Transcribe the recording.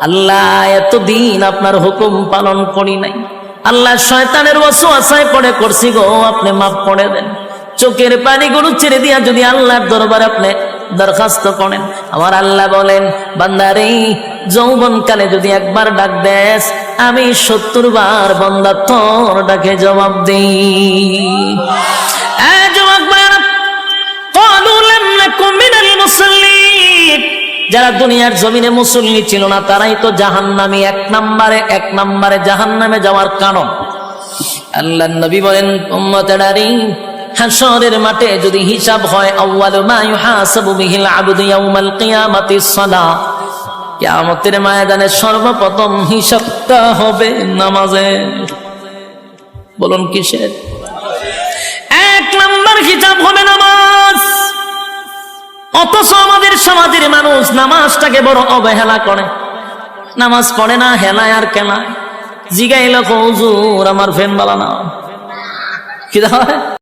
আল্লাহ এতদিন আপনার হুকুম পালন করি নাই। আল্লাহ শয়তানের বসু আশায় পড়ে করছি গো, আপনি মাফ করে দেন। চোখের পানি গরু ছেড়ে দিয়া যদি আল্লাহর দরবারে আপনি দরখাস্ত করেন। আমার আল্লাহ বলেন, বান্দারে যৌবন কালে যদি একবার ডাক দেস, আমি সত্তর বার বন্দা তোর ডাকে জবাব দিই। যারা দুনিয়ার জমিনে মুসল্লি ছিল না, তারাই তো জাহান্নামী, এক নম্বরে এক নম্বরে জাহান্নামে যাওয়ার কারণ। আল্লাহ নবী বলেন উম্মতেরারি হাসরের মাঠে যদি হিসাব হয়, আউয়ালু মা ইউহাসাবু বিহিল আবদু ইয়াউমাল কিয়ামাতিস সালাহ কিয়ামতের ময়দানে সর্বপ্রথম হিসাবটা হবে নামাজে বলুন কিসের? অথচ আমাদের সমাজের মানুষ নামাজটাকে বড় অবহেলা করে। নামাজ পড়ে না, হেলায় আর কেনায় জিগাইল কৌজুর আমার ফেন বালা না। কি হয়